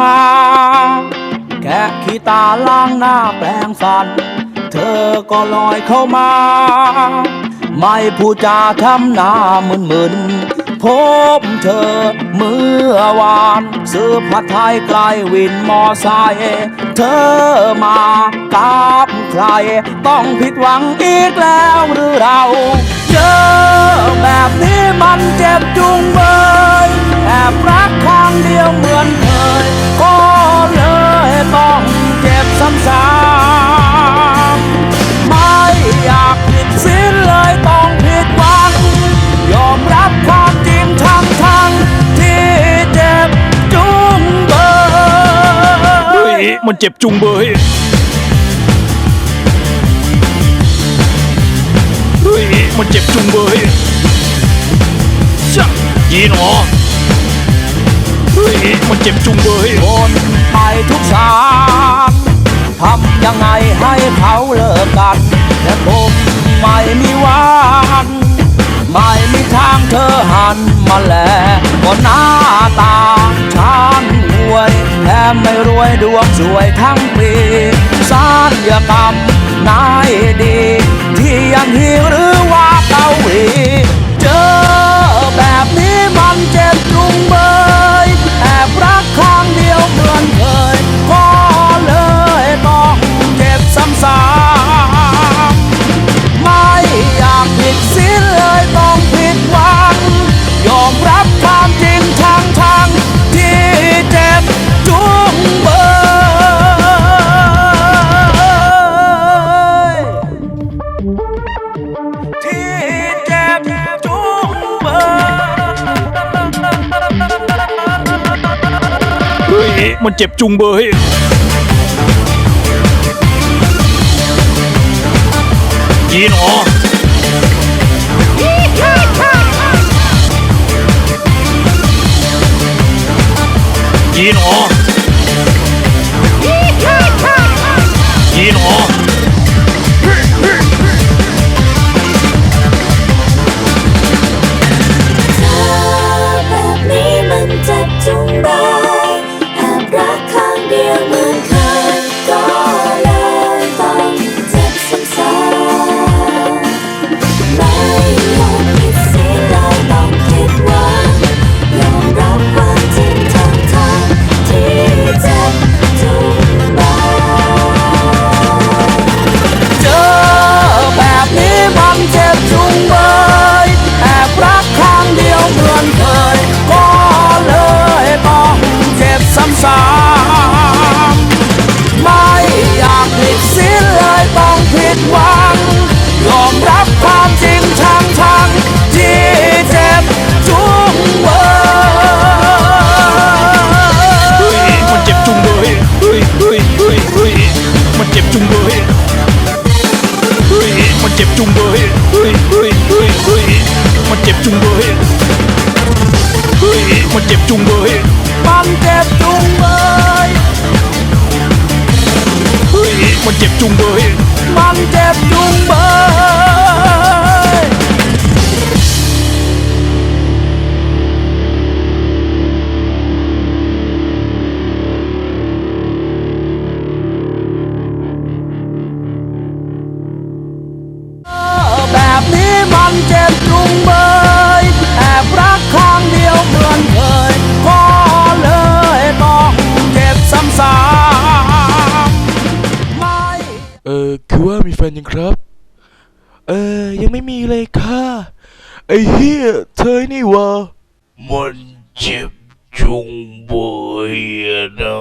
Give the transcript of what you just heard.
มาแกะขี้ตาล้างหน้าแปลงฟัน เธอก็ลอยเข้ามา ไม่พูดจาทำหน้ามึนมึนพบเธอเมื่อวานซื้อผัดไทยไกลวินมอไซค์เธอมากับใคร ต้องผิดหวังอีกแล้วหรือเรา เจอแบบนี้มันเจ็บจุงเบยแอบรักครั้งเดีย มันเจ็บจุงเบยเฮ้ยมันเจ็บจุงเบยจ้ะยีหนอเฮ้ยมันเจ็บจุงเบยโอนไปทุกสารทำยังไงให้เขาเลิกกันแต่ผมไม่มีวันไม่มีทางเธอหันมาแลก็หน้าตา มไม่รวยดวงสวยทั้งปีสัญญกรรมนายดี ที่ยังหิว เจ็บจุงเบยเฮ้ยมันเจ็บจุงเบยยี มันเจ็บจุงเบยมันเจ็บจุงเบยแบบนี้มันเจ็บ แฟนยังครับ เออ ยังไม่มีเลยค่ะ ไอ้เฮียเธอนี่วะมันเจ็บจุงเบยนะ